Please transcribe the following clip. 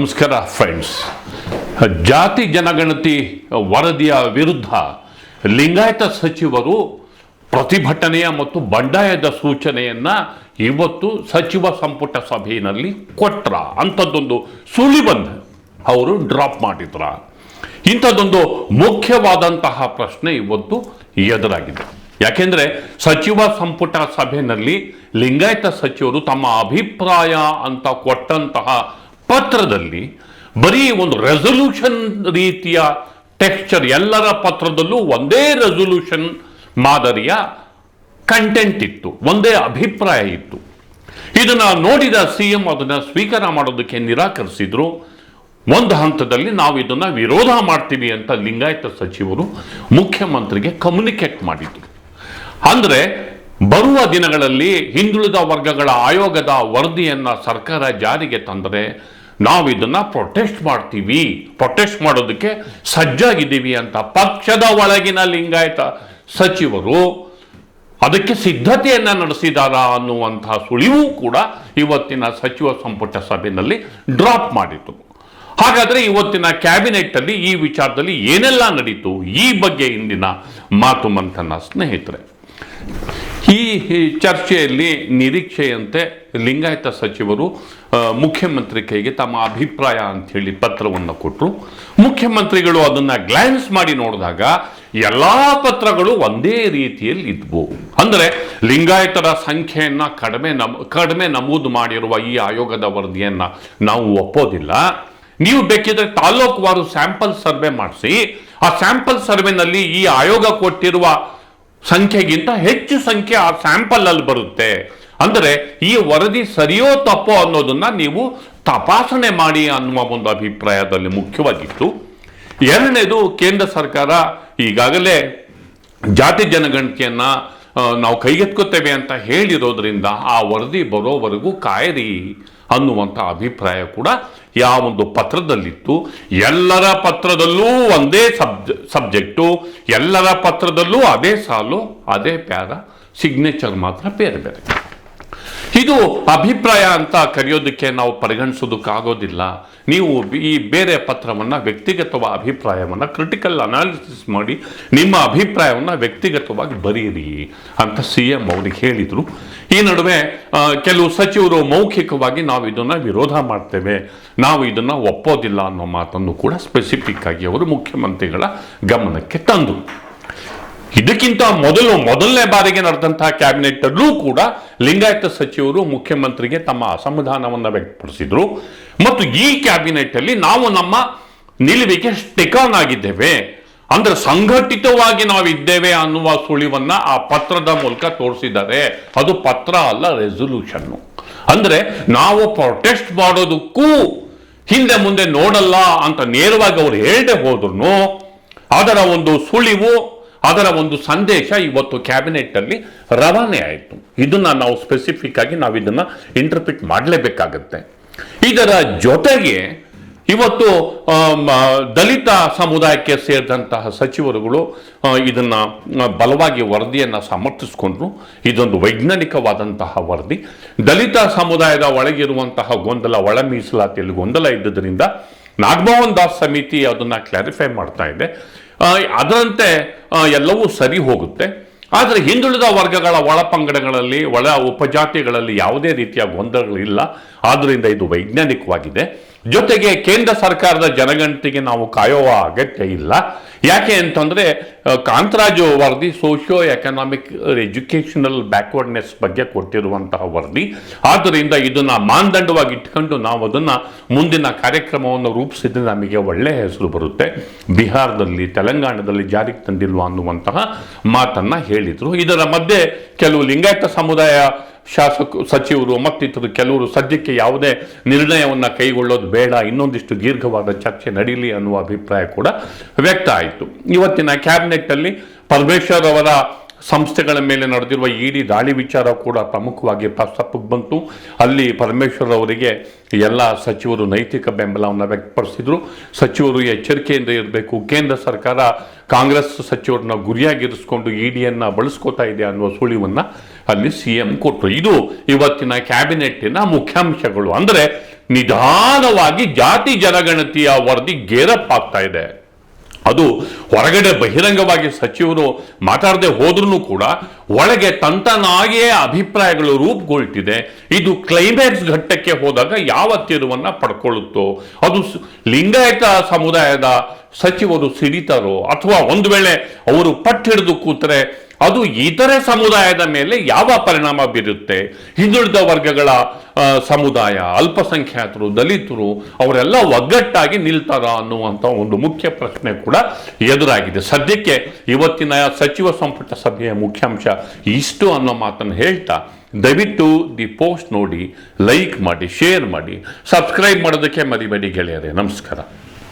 ನಮಸ್ಕಾರ ಫ್ರೆಂಡ್ಸ್ ಜಾತಿ ಜನಗಣತಿ ವರದಿಯ ವಿರುದ್ಧ ಲಿಂಗಾಯತ ಸಚಿವರು ಪ್ರತಿಭಟನೆಯ ಮತ್ತು ಬಂಡಾಯದ ಸೂಚನೆಯನ್ನ ಇವತ್ತು ಸಚಿವ ಸಂಪುಟ ಸಭೆಯಲ್ಲಿ ಕೊಟ್ರ. ಅಂಥದ್ದೊಂದು ಸುಳಿಬಂದ್ ಅವರು ಡ್ರಾಪ್ ಮಾಡಿದ್ರ. ಇಂಥದ್ದೊಂದು ಮುಖ್ಯವಾದಂತಹ ಪ್ರಶ್ನೆ ಇವತ್ತು ಎದುರಾಗಿದೆ. ಯಾಕೆಂದ್ರೆ ಸಚಿವ ಸಂಪುಟ ಸಭೆಯಲ್ಲಿ ಲಿಂಗಾಯತ ಸಚಿವರು ತಮ್ಮ ಅಭಿಪ್ರಾಯ ಅಂತ ಕೊಟ್ಟಂತಹ ಪತ್ರದಲ್ಲಿ ಬರೀ ಒಂದು ರೆಸೊಲ್ಯೂಷನ್ ರೀತಿಯ ಟೆಕ್ಸ್ಚರ್ ಎಲ್ಲರ ಪತ್ರದಲ್ಲೂ ಒಂದೇ ರೆಸೊಲ್ಯೂಷನ್ ಮಾದರಿಯ ಕಂಟೆಂಟ್ ಇತ್ತು, ಒಂದೇ ಅಭಿಪ್ರಾಯ ಇತ್ತು. ಇದನ್ನು ನೋಡಿದ ಸಿ ಎಂ ಅದನ್ನು ಸ್ವೀಕಾರ ಮಾಡೋದಕ್ಕೆ ನಿರಾಕರಿಸಿದ್ರು. ಒಂದು ಹಂತದಲ್ಲಿ ನಾವು ಇದನ್ನು ವಿರೋಧ ಮಾಡ್ತೀವಿ ಅಂತ ಲಿಂಗಾಯತ ಸಚಿವರು ಮುಖ್ಯಮಂತ್ರಿಗೆ ಕಮ್ಯುನಿಕೇಟ್ ಮಾಡಿದ್ರು. ಅಂದರೆ ಬರುವ ದಿನಗಳಲ್ಲಿ ಹಿಂದುಳಿದ ವರ್ಗಗಳ ಆಯೋಗದ ವರದಿಯನ್ನು ಸರ್ಕಾರ ಜಾರಿಗೆ ತಂದರೆ ನಾವು ಇದನ್ನ ಪ್ರೊಟೆಸ್ಟ್ ಮಾಡ್ತೀವಿ. ಪ್ರೊಟೆಸ್ಟ್ ಮಾಡೋದಕ್ಕೆ ಸಜ್ಜಾಗಿದ್ದೀವಿ ಅಂತ ಪಕ್ಷದ ಒಳಗಿನ ಲಿಂಗಾಯತ ಸಚಿವರು ಅದಕ್ಕೆ ಸಿದ್ಧತೆಯನ್ನು ನಡೆಸಿದಾರ ಅನ್ನುವಂತಹ ಸುಳಿವು ಕೂಡ ಇವತ್ತಿನ ಸಚಿವ ಸಂಪುಟ ಸಭೆಯಲ್ಲಿ ಡ್ರಾಪ್ ಮಾಡಿತು ಹಾಗಾದ್ರೆ ಇವತ್ತಿನ ಕ್ಯಾಬಿನೆಟ್ ಅಲ್ಲಿ ಈ ವಿಚಾರದಲ್ಲಿ ಏನೆಲ್ಲ ನಡೀತು? ಈ ಬಗ್ಗೆ ಇಂದಿನ ಮಾತು ಮಂಥನ ಸ್ನೇಹಿತರೆ. ಈ ಚರ್ಚೆಯಲ್ಲಿ ನಿರೀಕ್ಷೆಯಂತೆ ಲಿಂಗಾಯತ ಸಚಿವರು ಮುಖ್ಯಮಂತ್ರಿ ಕೈಗೆ ತಮ್ಮ ಅಭಿಪ್ರಾಯ ಅಂತ ಹೇಳಿ ಪತ್ರವನ್ನು ಕೊಟ್ಟರು ಮುಖ್ಯಮಂತ್ರಿಗಳು ಅದನ್ನು ಗ್ಲ್ಯಾನ್ಸ್ ಮಾಡಿ ನೋಡಿದಾಗ ಎಲ್ಲ ಪತ್ರಗಳು ಒಂದೇ ರೀತಿಯಲ್ಲಿ ಇದ್ವು. ಅಂದರೆ ಲಿಂಗಾಯತರ ಸಂಖ್ಯೆಯನ್ನು ಕಡಿಮೆ ನಮ್, ಕಡಿಮೆ ನಮೂದು ಮಾಡಿರುವ ಈ ಆಯೋಗದ ವರದಿಯನ್ನು ನಾವು ಒಪ್ಪೋದಿಲ್ಲ. ನೀವು ಬೇಕಿದ್ರೆ ತಾಲೂಕುವಾರು ಸ್ಯಾಂಪಲ್ ಸರ್ವೆ ಮಾಡಿಸಿ. ಆ ಸ್ಯಾಂಪಲ್ ಸರ್ವೆನಲ್ಲಿ ಈ ಆಯೋಗ ಕೊಟ್ಟಿರುವ ಸಂಖ್ಯೆಗಿಂತ ಹೆಚ್ಚು ಸಂಖ್ಯೆ ಆ ಸ್ಯಾಂಪಲ್ ಅಲ್ಲಿ ಬರುತ್ತೆ. ಅಂದರೆ ಈ ವರದಿ ಸರಿಯೋ ತಪ್ಪೋ ಅನ್ನೋದನ್ನ ನೀವು ತಪಾಸಣೆ ಮಾಡಿ ಅನ್ನುವ ಒಂದು ಅಭಿಪ್ರಾಯದಲ್ಲಿ ಮುಖ್ಯವಾಗಿತ್ತು. ಎರಡನೇದು ಕೇಂದ್ರ ಸರ್ಕಾರ ಈಗಾಗಲೇ ಜಾತಿ ಜನಗಣತಿಯನ್ನ ನಾವು ಕೈಗೆತ್ಕೋತೇವೆ ಅಂತ ಹೇಳಿರೋದ್ರಿಂದ ಆ ವರದಿ ಬರೋವರೆಗೂ ಕಾಯಿರಿ. ಅನ್ನುವಂಥ ಅಭಿಪ್ರಾಯ ಕೂಡ ಯಾವೊಂದು ಪತ್ರದಲ್ಲಿತ್ತು. ಎಲ್ಲರ ಪತ್ರದಲ್ಲೂ ಒಂದೇ ಸಬ್ಜೆ ಸಬ್ಜೆಕ್ಟು, ಎಲ್ಲರ ಪತ್ರದಲ್ಲೂ ಅದೇ ಸಾಲು, ಅದೇ ಪ್ಯಾರ, ಸಿಗ್ನೇಚರ್ ಮಾತ್ರ ಬೇರೆ ಬೇರೆ. ಇದು ಅಭಿಪ್ರಾಯ ಅಂತ ಕರೆಯೋದಕ್ಕೆ ನಾವು ಪರಿಗಣಿಸೋದಕ್ಕಾಗೋದಿಲ್ಲ. ನೀವು ಈ ಬೇರೆ ಪತ್ರವನ್ನು ವ್ಯಕ್ತಿಗತವಾದ ಅಭಿಪ್ರಾಯವನ್ನು ಕ್ರಿಟಿಕಲ್ ಅನಾಲಿಸಿಸ್ ಮಾಡಿ ನಿಮ್ಮ ಅಭಿಪ್ರಾಯವನ್ನು ವ್ಯಕ್ತಿಗತವಾಗಿ ಬರೀರಿ ಅಂತ ಸಿ ಎಂ ಅವ್ರಿಗೆ ಹೇಳಿದರು. ಈ ನಡುವೆ ಕೆಲವು ಸಚಿವರು ಮೌಖಿಕವಾಗಿ ನಾವು ಇದನ್ನು ವಿರೋಧ ಮಾಡ್ತೇವೆ. ನಾವು ಇದನ್ನು ಒಪ್ಪೋದಿಲ್ಲ ಅನ್ನೋ ಮಾತನ್ನು ಕೂಡ ಸ್ಪೆಸಿಫಿಕ್ ಆಗಿ ಅವರು ಮುಖ್ಯಮಂತ್ರಿಗಳ ಗಮನಕ್ಕೆ ತಂದರು. ಇದಕ್ಕಿಂತ ಮೊದಲು ಮೊದಲನೇ ಬಾರಿಗೆ ನಡೆದಂತಹ ಕ್ಯಾಬಿನೆಟ್ ಅಲ್ಲೂ ಕೂಡ ಲಿಂಗಾಯತ ಸಚಿವರು ಮುಖ್ಯಮಂತ್ರಿಗೆ ತಮ್ಮ ಅಸಮಾಧಾನವನ್ನು ವ್ಯಕ್ತಪಡಿಸಿದ್ರು. ಮತ್ತು ಈ ಕ್ಯಾಬಿನೆಟ್ ಅಲ್ಲಿ ನಾವು ನಮ್ಮ ನಿಲುವಿಗೆ ಸ್ಟಿಕಾನ್ ಆಗಿದ್ದೇವೆ. ಅಂದ್ರೆ ಸಂಘಟಿತವಾಗಿ ನಾವಿದ್ದೇವೆ ಅನ್ನುವ ಸುಳಿವನ್ನ ಆ ಪತ್ರದ ಮೂಲಕ ತೋರಿಸಿದ್ದಾರೆ. ಅದು ಪತ್ರ ಅಲ್ಲ ರೆಸೊಲ್ಯೂಷನ್ನು ಅಂದ್ರೆ ನಾವು ಪ್ರೊಟೆಸ್ಟ್ ಮಾಡೋದಕ್ಕೂ ಹಿಂದೆ ಮುಂದೆ ನೋಡಲ್ಲ ಅಂತ ನೇರವಾಗಿ ಅವ್ರು ಹೇಳದೆ ಹೋದ್ರು ಅದರ ಒಂದು ಸುಳಿವು ಅದರ ಒಂದು ಸಂದೇಶ ಇವತ್ತು ಕ್ಯಾಬಿನೆಟ್ ಅಲ್ಲಿ ರವಾನೆ ಆಯಿತು. ಇದನ್ನ ನಾವು ಸ್ಪೆಸಿಫಿಕ್ ಆಗಿ ನಾವು ಇದನ್ನ ಇಂಟರ್ಪ್ರಿಟ್ ಮಾಡಲೇಬೇಕಾಗತ್ತೆ. ಇದರ ಜೊತೆಗೆ ಇವತ್ತು ದಲಿತ ಸಮುದಾಯಕ್ಕೆ ಸೇರಿದಂತಹ ಸಚಿವರುಗಳು ಇದನ್ನು ಬಲವಾಗಿ ವರದಿಯನ್ನು ಸಮರ್ಥಿಸಿಕೊಂಡ್ರು. ಇದೊಂದು ವೈಜ್ಞಾನಿಕವಾದಂತಹ ವರದಿ. ದಲಿತ ಸಮುದಾಯದ ಒಳಗಿರುವಂತಹ ಗೊಂದಲ ಒಳ ಮೀಸಲಾತಿಯಲ್ಲಿ ಗೊಂದಲ ಇದ್ದುದರಿಂದ ನಾಗಮೋಹನ್ ದಾಸ್ ಸಮಿತಿ ಅದನ್ನ ಕ್ಲಾರಿಫೈ ಮಾಡ್ತಾ ಇದೆ. ಅದರಂತೆ ಎಲ್ಲವೂ ಸರಿ ಹೋಗುತ್ತೆ. ಆದರೆ ಹಿಂದುಳಿದ ವರ್ಗಗಳ ಒಳಪಂಗಡಗಳಲ್ಲಿ ಒಳ ಉಪಜಾತಿಗಳಲ್ಲಿ ಯಾವುದೇ ರೀತಿಯ ಗೊಂದಲಗಳಿಲ್ಲ. ಆದ್ದರಿಂದ ಇದು ವೈಜ್ಞಾನಿಕವಾಗಿದೆ. ಜೊತೆಗೆ ಕೇಂದ್ರ ಸರ್ಕಾರದ ಜನಗಣತಿಗೆ ನಾವು ಕಾಯುವ ಅಗತ್ಯ ಇಲ್ಲ. ಯಾಕೆ ಅಂತಂದರೆ ಕಾಂತರಾಜು ವರದಿ ಸೋಷಿಯೋ ಎಕನಾಮಿಕ್ ಎಜುಕೇಷನಲ್ ಬ್ಯಾಕ್ವರ್ಡ್ನೆಸ್ ಬಗ್ಗೆ ಕೊಟ್ಟಿರುವಂತಹ ವರದಿ. ಆದ್ದರಿಂದ ಇದನ್ನು ಮಾನದಂಡವಾಗಿ ಇಟ್ಕೊಂಡು ನಾವು ಅದನ್ನು ಮುಂದಿನ ಕಾರ್ಯಕ್ರಮವನ್ನು ರೂಪಿಸಿದ್ರೆ ನಮಗೆ ಒಳ್ಳೆಯ ಹೆಸರು ಬರುತ್ತೆ. ಬಿಹಾರದಲ್ಲಿ, ತೆಲಂಗಾಣದಲ್ಲಿ ಜಾರಿಗೆ ತಂದಿಲ್ವಾ ಅನ್ನುವಂತಹ ಮಾತನ್ನು ಹೇಳಿದರು. ಇದರ ಮಧ್ಯೆ ಕೆಲವು ಲಿಂಗಾಯತ ಸಮುದಾಯ ಶಾಸಕ ಸಚಿವರು ಮತ್ತಿತರ ಕೆಲವರು ಸದ್ಯಕ್ಕೆ ಯಾವುದೇ ನಿರ್ಣಯವನ್ನು ಕೈಗೊಳ್ಳೋದು ಬೇಡ, ಇನ್ನೊಂದಿಷ್ಟು ದೀರ್ಘವಾದ ಚರ್ಚೆ ನಡೀಲಿ ಅನ್ನುವ ಅಭಿಪ್ರಾಯ ಕೂಡ ವ್ಯಕ್ತ ಆಯಿತು. ಇವತ್ತಿನ ಕ್ಯಾಬಿನೆಟ್ ಅಲ್ಲಿ ಪರಮೇಶ್ವರ್ ಅವರ ಸಂಸ್ಥೆಗಳ ಮೇಲೆ ನಡೆದಿರುವ ಇಡಿ ದಾಳಿ ವಿಚಾರ ಕೂಡ ಪ್ರಮುಖವಾಗಿ ಪ್ರಸ್ತಾಪಕ್ಕೆ ಬಂತು. ಅಲ್ಲಿ ಪರಮೇಶ್ವರ್ ಅವರಿಗೆ ಎಲ್ಲ ಸಚಿವರು ನೈತಿಕ ಬೆಂಬಲವನ್ನು ವ್ಯಕ್ತಪಡಿಸಿದ್ರು. ಸಚಿವರು ಎಚ್ಚರಿಕೆಯಿಂದ ಇರಬೇಕು. ಕೇಂದ್ರ ಸರ್ಕಾರ ಕಾಂಗ್ರೆಸ್ ಸಚಿವರನ್ನ ಗುರಿಯಾಗಿರಿಸಿಕೊಂಡು ಇಡಿಯನ್ನು ಬಳಸ್ಕೋತಾ ಇದೆ ಅನ್ನುವ ಸುಳಿವನ್ನು ಅಲ್ಲಿ ಸಿ ಎಂ ಕೊಟ್ಟರು ಇದು ಇವತ್ತಿನ ಕ್ಯಾಬಿನೆಟ್ಟಿನ ಮುಖ್ಯಾಂಶಗಳು. ಅಂದರೆ ನಿಧಾನವಾಗಿ ಜಾತಿ ಜನಗಣತಿಯ ವರದಿ ಗೇರಪ್ ಆಗ್ತಾ ಇದೆ. ಅದು ಹೊರಗಡೆ ಬಹಿರಂಗವಾಗಿ ಸಚಿವರು ಮಾತಾಡದೆ ಹೋದ್ರೂ ಕೂಡ ಒಳಗೆ ತಂತನಾಗಿಯೇ ಅಭಿಪ್ರಾಯಗಳು ರೂಪುಗೊಳ್ತಿದೆ. ಇದು ಕ್ಲೈಮ್ಯಾಕ್ಸ್ ಘಟ್ಟಕ್ಕೆ ಹೋದಾಗ ಯಾವ ತಿರುವನ್ನು ಪಡ್ಕೊಳ್ಳುತ್ತೋ? ಅದು ಲಿಂಗಾಯತ ಸಮುದಾಯದ ಸಚಿವರು ಸಿಡಿತಾರೋ ಅಥವಾ ಒಂದು ವೇಳೆ ಅವರು ಪಟ್ಟಿಡಿದು ಕೂತರೆ ಅದು ಇತರೆ ಸಮುದಾಯದ ಮೇಲೆ ಯಾವ ಪರಿಣಾಮ ಬೀರುತ್ತೆ? ಹಿಂದುಳಿದ ವರ್ಗಗಳ ಸಮುದಾಯ, ಅಲ್ಪಸಂಖ್ಯಾತರು, ದಲಿತರು ಅವರೆಲ್ಲ ಒಗ್ಗಟ್ಟಾಗಿ ನಿಲ್ತಾರ ಅನ್ನುವಂಥ ಒಂದು ಮುಖ್ಯ ಪ್ರಶ್ನೆ ಕೂಡ ಎದುರಾಗಿದೆ. ಸದ್ಯಕ್ಕೆ ಇವತ್ತಿನ ಸಚಿವ ಸಂಪುಟ ಸಭೆಯ ಮುಖ್ಯಾಂಶ ಇಷ್ಟು ಅನ್ನೋ ಮಾತನ್ನು ಹೇಳ್ತಾ, ದಯವಿಟ್ಟು ದಿ ಪೋಸ್ಟ್ ನೋಡಿ, ಲೈಕ್ ಮಾಡಿ, ಶೇರ್ ಮಾಡಿ, ಸಬ್ಸ್ಕ್ರೈಬ್ ಮಾಡೋದಕ್ಕೆ ಮರಿಬೇಡಿ ಗೆಳೆಯರೇ. ನಮಸ್ಕಾರ.